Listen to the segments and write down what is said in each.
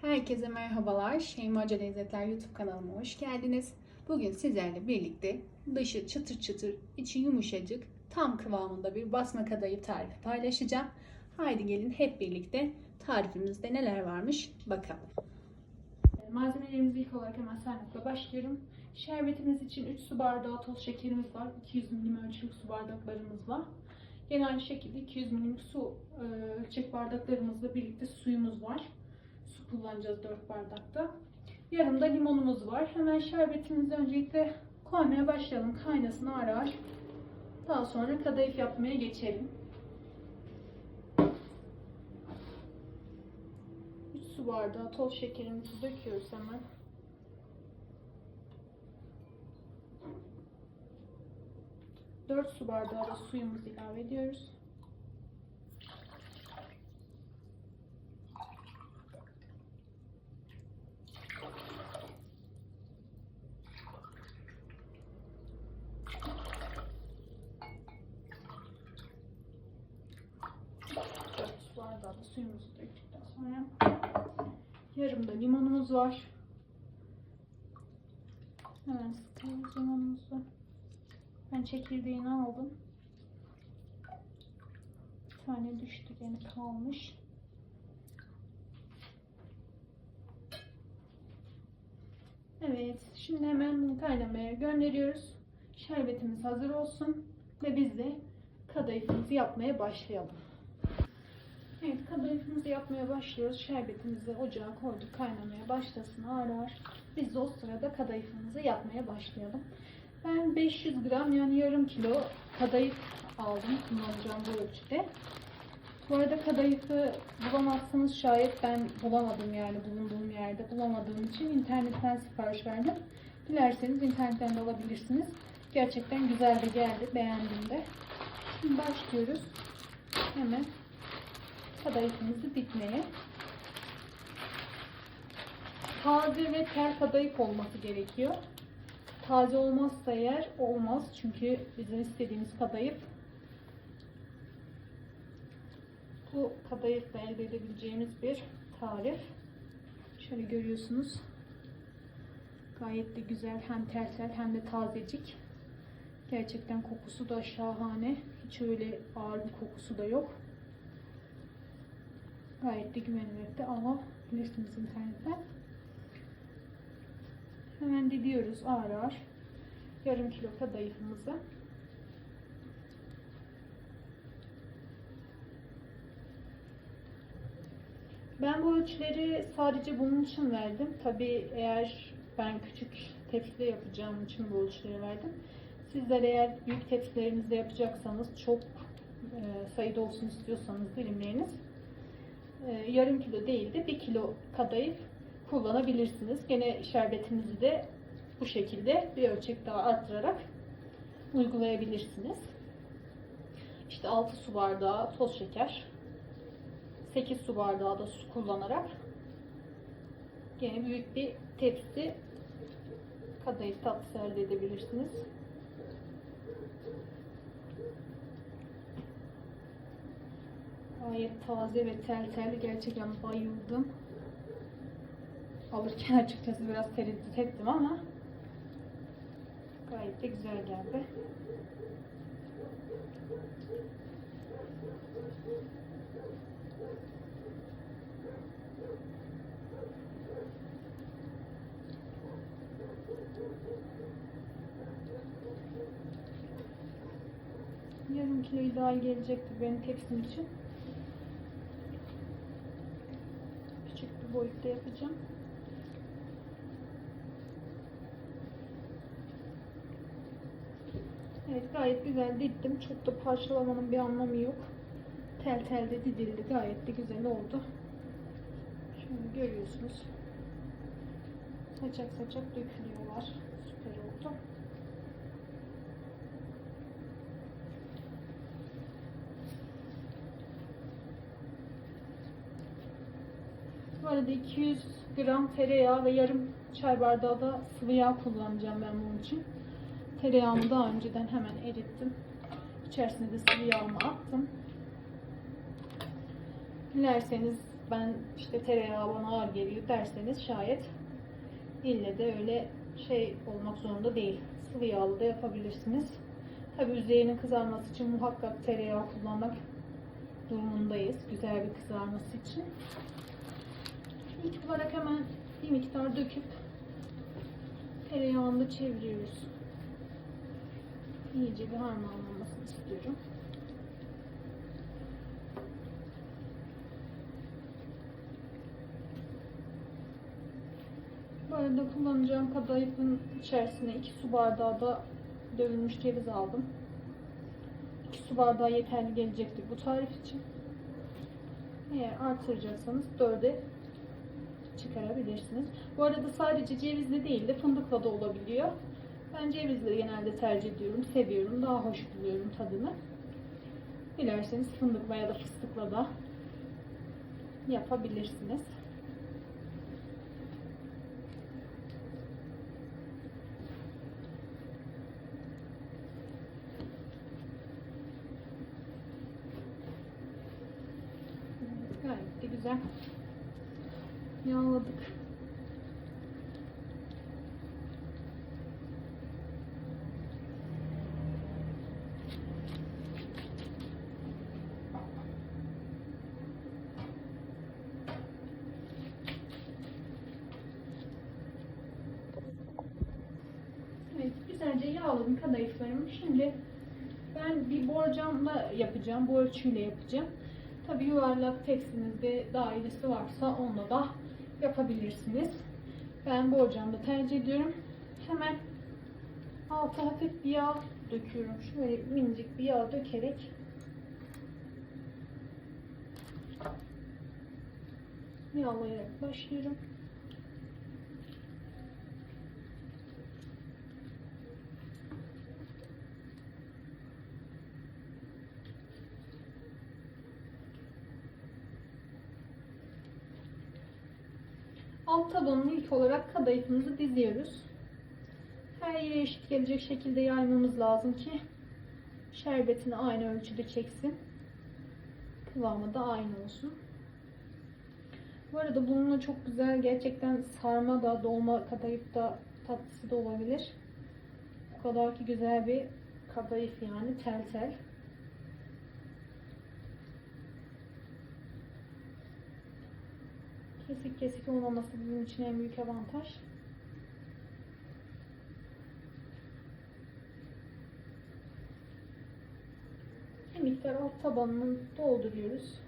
Herkese merhabalar. Şeyma Hoca Lezzetler YouTube kanalıma hoş geldiniz. Bugün sizlerle birlikte dışı çıtır çıtır, içi yumuşacık, tam kıvamında bir basma kadayıf tarifi paylaşacağım. Haydi gelin hep birlikte tarifimizde neler varmış bakalım. Malzemelerimizi ilk olarak hemen saymakla başlıyorum. Şerbetimiz için 3 su bardağı toz şekerimiz var. 200 milim ölçülük su bardaklarımızla. Yine aynı şekilde 200 milim su e, ölçek bardaklarımızla birlikte suyumuz var. Kullanacağız 4 bardakta. Yarım da limonumuz var. Hemen şerbetimizi öncelikle koymaya başlayalım. Kaynasın ağır ağır. Daha sonra kadayıf yapmaya geçelim. 3 su bardağı toz şekerimizi döküyoruz hemen. Dört su bardağı da suyumuzu ilave ediyoruz. Dört su bardağı da suyumuzu döktükten sonra yarım da limonumuz var. Hemen sıkıyoruz limonumuzu. Ben çekirdeğini aldım. Bir tane düştü gene kalmış. Evet, şimdi hemen bunu kaynamaya gönderiyoruz. Şerbetimiz hazır olsun ve biz de kadayıfımızı yapmaya başlayalım. Evet, kadayıfımızı yapmaya başlıyoruz. Şerbetimizi ocağa koyduk, kaynamaya başlasın ağır. Biz de o sırada kadayıfımızı yapmaya başlayalım. Ben 500 gram yani yarım kilo kadayıf aldım. Kullanacağım bu ölçüde. Bu arada kadayıfı bulamazsanız şayet ben bulamadım yani bulunduğum yerde bulamadığım için internetten sipariş verdim. Dilerseniz internetten de alabilirsiniz. Gerçekten güzel de geldi. Beğendim de. Şimdi başlıyoruz. Hemen kadayıfımızı dikmeye. Taze ve tel kadayıf olması gerekiyor. Taze olmazsa eğer olmaz. Çünkü bizim istediğimiz kadayıf bu kadayıfla elde edebileceğimiz bir tarif. Şöyle görüyorsunuz. Gayet de güzel hem tel tel hem de tazecik. Gerçekten kokusu da şahane. Hiç öyle ağır bir kokusu da yok. Gayet de güvenilir de alabilirsiniz internetten. Hemen didiyoruz ağır ağır. Yarım kilo kadayıfımızı. Ben bu ölçüleri sadece bunun için verdim. Tabi eğer ben küçük tepside yapacağım için bu ölçüleri verdim. Sizler eğer büyük tepsilerinizde yapacaksanız çok e, sayıda olsun istiyorsanız dilimleriniz e, yarım kilo değil de bir kilo kadayıf kullanabilirsiniz. Gene şerbetinizi de bu şekilde bir ölçek daha arttırarak uygulayabilirsiniz. İşte 6 su bardağı toz şeker, 8 su bardağı da su kullanarak gene büyük bir tepsi kadayıf tatlısı elde edebilirsiniz. Gayet taze ve tel tel gerçekten bayıldım alırken açıkçası biraz tereddüt ettim ama gayet de güzel geldi. Yarım kilo ideal gelecektir benim tepsim için. Küçük bir boyutta yapacağım. Evet gayet güzel diddim. Çok da parçalamanın bir anlamı yok. Tel tel de didildi. Gayet de güzel oldu. Şöyle görüyorsunuz. Saçak saçak dökülüyorlar. Süper oldu. Arada 200 gram tereyağı ve yarım çay bardağı da sıvı yağ kullanacağım ben bunun için. Tereyağımı daha önceden hemen erittim. İçerisine de sıvı yağımı attım. Dilerseniz ben işte tereyağı bana ağır geliyor derseniz şayet ille de öyle şey olmak zorunda değil. Sıvı yağlı da yapabilirsiniz. Tabi üzerinin kızarması için muhakkak tereyağı kullanmak durumundayız. Güzel bir kızarması için. İlk olarak hemen bir miktar döküp tereyağını da çeviriyoruz. İyice bir harmanlanmasını istiyorum. Bu arada kullanacağım kadayıfın içerisine 2 su bardağı da dövülmüş ceviz aldım. 2 su bardağı yeterli gelecektir bu tarif için. Eğer artıracaksanız 4'e çıkarabilirsiniz. Bu arada sadece cevizli değil de fındıkla da olabiliyor. Ben cevizli genelde tercih ediyorum. Seviyorum. Daha hoş buluyorum tadını. Dilerseniz fındıkla ya da fıstıkla da yapabilirsiniz. Gayet de güzel Güzelce yağladım kadayıflarımı. Şimdi ben bir borcamla yapacağım. Bu ölçüyle yapacağım. Tabi yuvarlak tepsinizde dairesi varsa onunla da yapabilirsiniz. Ben borcamda tercih ediyorum. Hemen altı hafif bir yağ döküyorum. Şöyle minicik bir yağ dökerek yağlayarak başlıyorum. Alt tabanını ilk olarak kadayıfımızı diziyoruz. Her yere eşit gelecek şekilde yaymamız lazım ki şerbetini aynı ölçüde çeksin. Kıvamı da aynı olsun. Bu arada bununla çok güzel gerçekten sarma da dolma kadayıf da tatlısı da olabilir. O kadar ki güzel bir kadayıf yani tel tel. Kesik kesik olmaması bizim için en büyük avantaj. Bir miktar alt tabanını dolduruyoruz.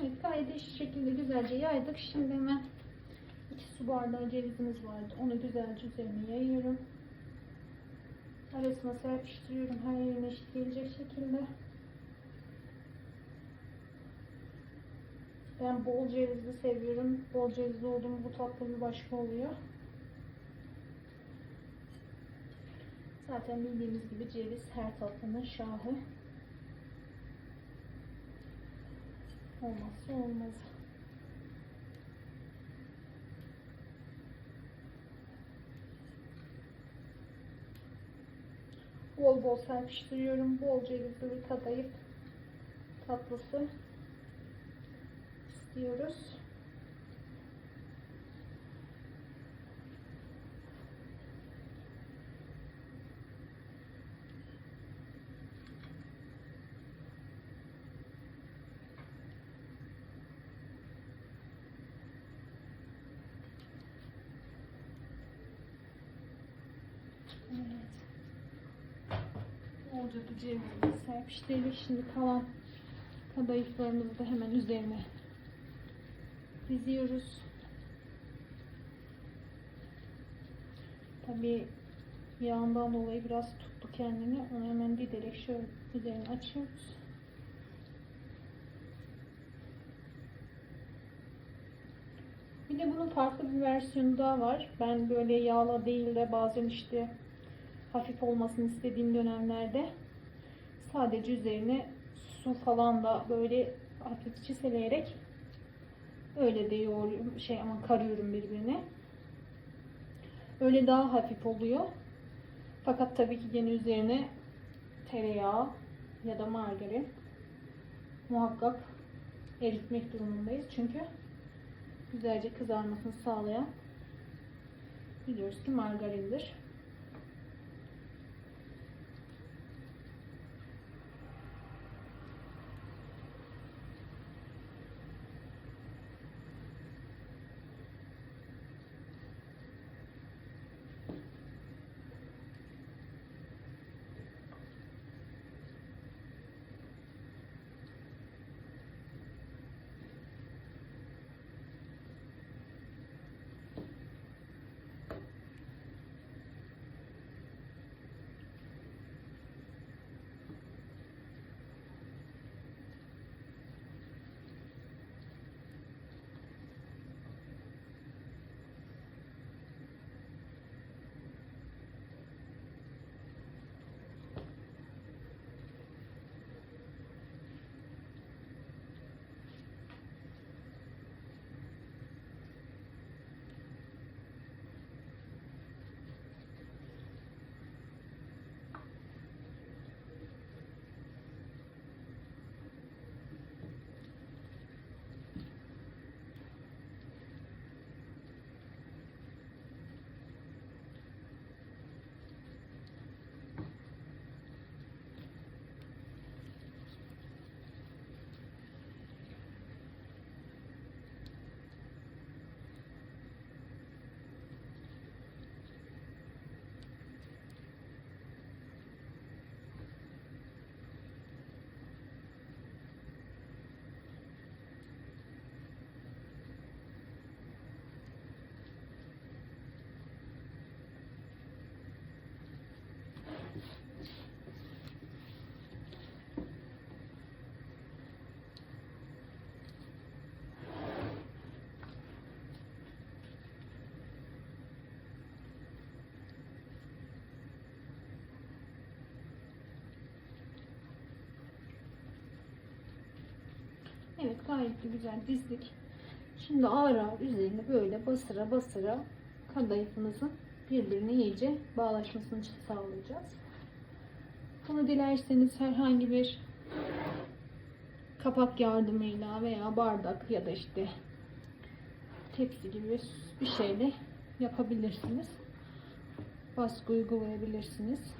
Evet gayet eşit şekilde güzelce yaydık. Şimdi hemen 2 su bardağı cevizimiz vardı. Onu güzelce üzerine yayıyorum. Arasına serpiştiriyorum her yerine eşit gelecek şekilde. Ben bol cevizli seviyorum. Bol cevizli oldu mu bu tatlı bir başka oluyor. Zaten bildiğimiz gibi ceviz her tatlının şahı. Olmazsa olmaz. Bol bol serpiştiriyorum. Bol cevizli kadayıf tatlısı istiyoruz. Evet. Cevizini serpiştirelim. Şimdi kalan kadayıflarımızı da hemen üzerine diziyoruz. Tabii yağından dolayı biraz tuttu kendini. Onu hemen diderek şöyle üzerini açıyoruz. Bir de bunun farklı bir versiyonu daha var. Ben böyle yağla değil de bazen işte hafif olmasını istediğim dönemlerde sadece üzerine su falan da böyle hafif çiseleyerek öyle de yoğuruyorum şey ama karıyorum birbirine. Öyle daha hafif oluyor. Fakat tabii ki yine üzerine tereyağı ya da margarin muhakkak eritmek durumundayız. Çünkü güzelce kızarmasını sağlayan biliyoruz ki margarindir. Evet gayet de güzel dizdik. Şimdi ağır ağır üzerine böyle basıra basıra kadayıfımızın birbirine iyice bağlaşmasını sağlayacağız. Bunu dilerseniz herhangi bir kapak yardımıyla veya bardak ya da işte tepsi gibi bir şeyle yapabilirsiniz. Baskı uygulayabilirsiniz.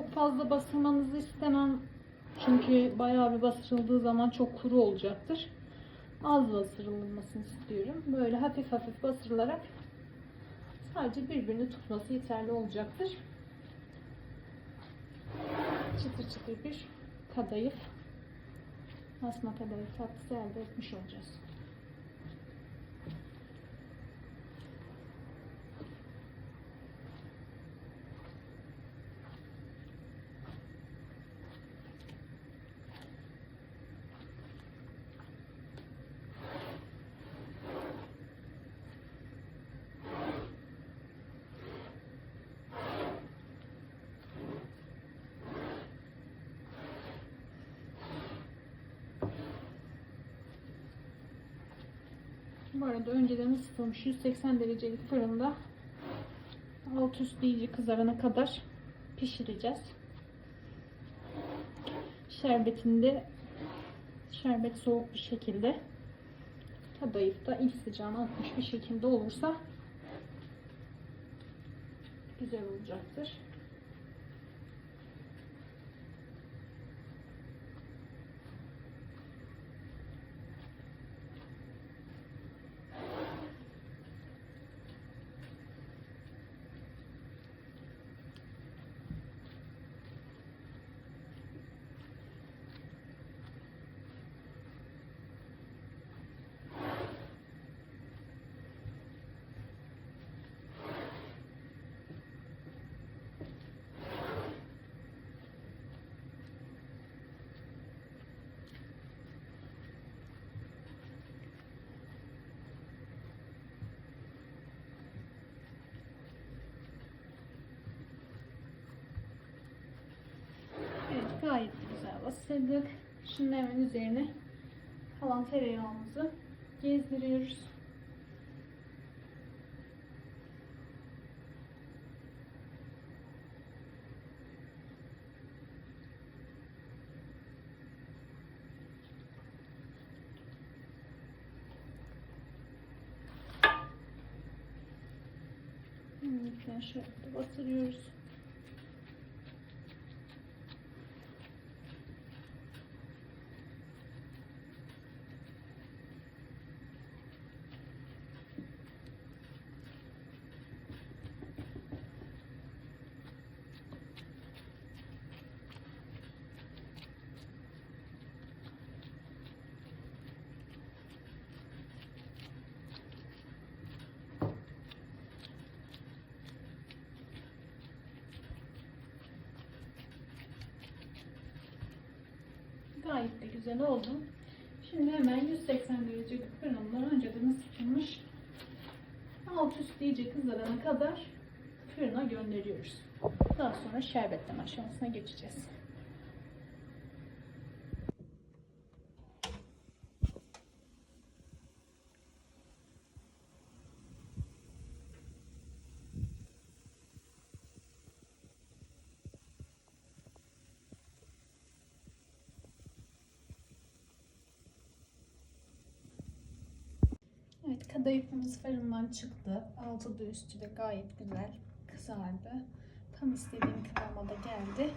Çok fazla basılmanızı istemem. Çünkü bayağı bir basıldığı zaman çok kuru olacaktır. Az bastırılmasını istiyorum. Böyle hafif hafif bastırılarak sadece birbirini tutması yeterli olacaktır. Çıtır çıtır bir kadayıf asma kadayıf tatlısı elde etmiş olacağız. Bu arada önceden ısıtılmış 180 derecelik fırında alt üst iyice kızarana kadar pişireceğiz. Şerbetinde şerbet soğuk bir şekilde kadayıf da ilk sıcağına atmış bir şekilde olursa güzel olacaktır. Bastırdık. Şimdi hemen üzerine kalan tereyağımızı gezdiriyoruz. Lütfen şöyle batırıyoruz. Gayet de güzel oldu. Şimdi hemen 180 derece fırınımda önceden ısıtılmış alt üst iyice kızarana kadar fırına gönderiyoruz. Daha sonra şerbetleme aşamasına geçeceğiz. Evet kadayıfımız fırından çıktı. Altı da üstü de gayet güzel kızardı. Tam istediğim kıvama da geldi.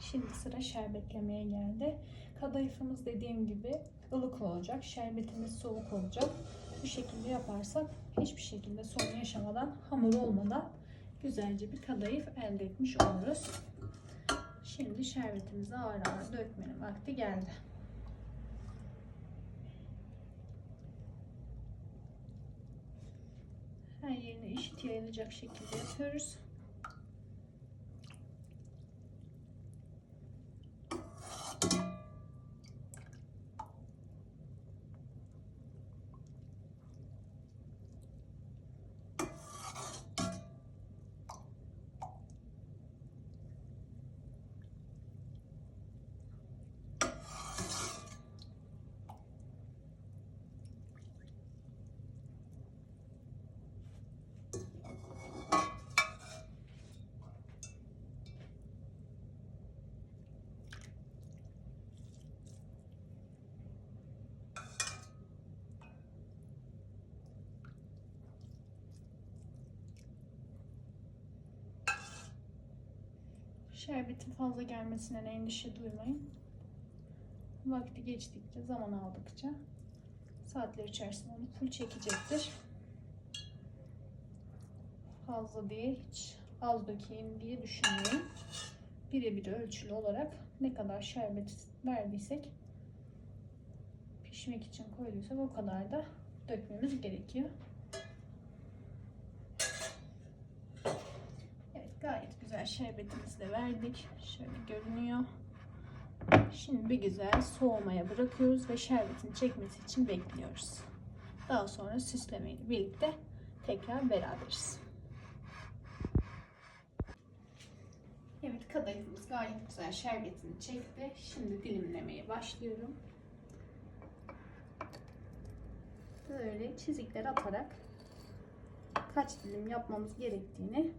Şimdi sıra şerbetlemeye geldi. Kadayıfımız dediğim gibi ılık olacak. Şerbetimiz soğuk olacak. Bu şekilde yaparsak hiçbir şekilde sorun yaşamadan, hamur olmadan güzelce bir kadayıf elde etmiş oluruz. Şimdi şerbetimizi ağır ağır dökmenin vakti geldi. Her yerine eşit yayılacak şekilde yapıyoruz. Şerbetin fazla gelmesinden endişe duymayın. Vakti geçtikçe, zaman aldıkça saatler içerisinde onu full çekecektir. Fazla diye hiç az dökeyim diye düşünmeyin. Birebir ölçülü olarak ne kadar şerbet verdiysek pişmek için koyduysak o kadar da dökmemiz gerekiyor. Evet gayet güzel şerbetimizi de verdik. Şöyle görünüyor. Şimdi bir güzel soğumaya bırakıyoruz ve şerbetin çekmesi için bekliyoruz. Daha sonra süslemeyle birlikte tekrar beraberiz. Evet kadayıfımız gayet güzel şerbetini çekti. Şimdi dilimlemeye başlıyorum. Böyle çizikler atarak kaç dilim yapmamız gerektiğini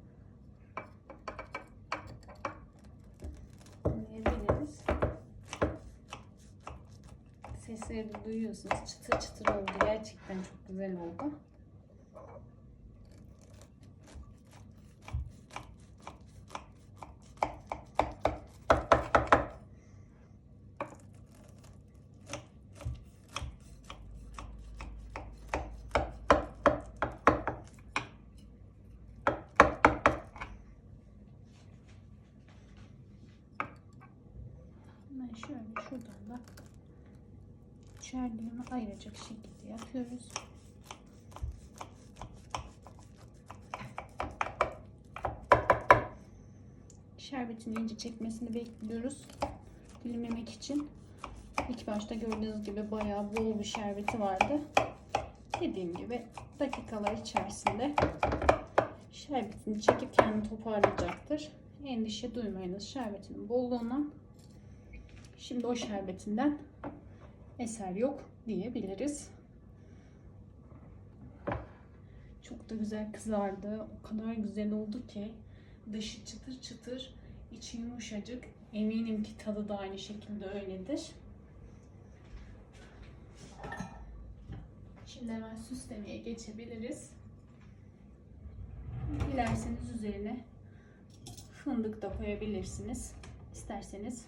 Sesleri duyuyorsunuz. Çıtır çıtır oldu. Gerçekten çok güzel oldu. Şöyle şuradan da içerliğini ayıracak şekilde yapıyoruz. Şerbetin iyice çekmesini bekliyoruz. Dilimlemek için. İlk başta gördüğünüz gibi bayağı bol bir şerbeti vardı. Dediğim gibi dakikalar içerisinde şerbetini çekip kendini toparlayacaktır. Endişe duymayınız şerbetinin bolluğundan Şimdi o şerbetinden eser yok diyebiliriz. Çok da güzel kızardı. O kadar güzel oldu ki dışı çıtır çıtır, içi yumuşacık. Eminim ki tadı da aynı şekilde öyledir. Şimdi hemen süslemeye geçebiliriz. Dilerseniz üzerine fındık da koyabilirsiniz. İsterseniz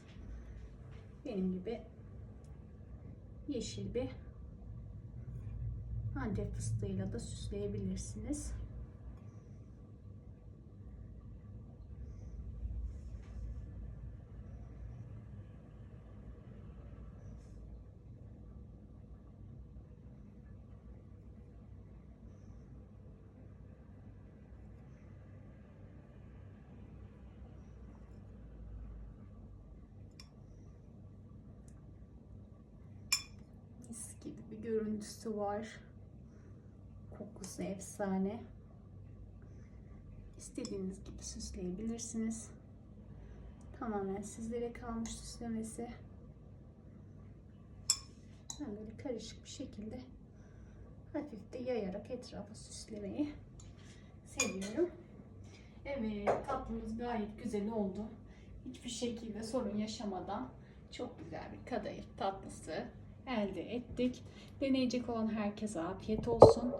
benim gibi yeşil bir antep fıstığıyla da süsleyebilirsiniz. Mis gibi bir görüntüsü var. Kokusu efsane. İstediğiniz gibi süsleyebilirsiniz. Tamamen sizlere kalmış süslemesi. Ben böyle karışık bir şekilde hafif de yayarak etrafa süslemeyi seviyorum. Evet tatlımız gayet güzel oldu. Hiçbir şekilde sorun yaşamadan çok güzel bir kadayıf tatlısı elde ettik. Deneyecek olan herkese afiyet olsun.